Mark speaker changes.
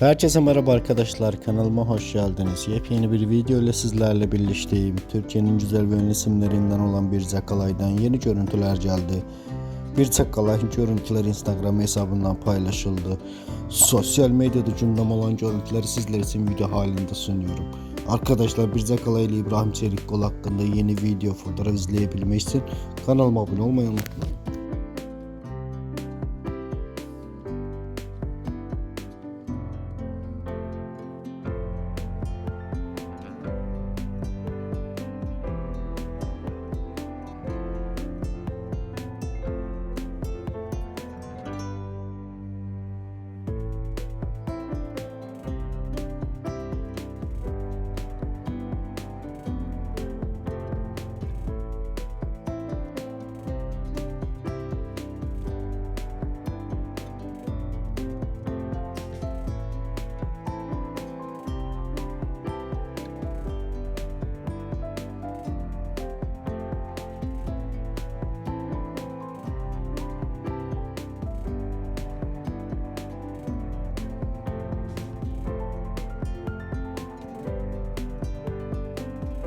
Speaker 1: Herkese merhaba arkadaşlar kanalıma hoş geldiniz. Yepyeni bir video ile sizlerle birlikteyim. Türkiye'nin güzel ve ünlü isimlerinden olan bir Zakalay'dan yeni görüntüler geldi. Bir Zakalay görüntüler Instagram hesabından paylaşıldı. Sosyal medyada gündem olan görüntüleri sizler için video halinde sunuyorum. Arkadaşlar bir Zakalay ile İbrahim Çelikkol hakkında yeni video fotoğraf izleyebilmek için kanalıma abone olmayı unutmayın.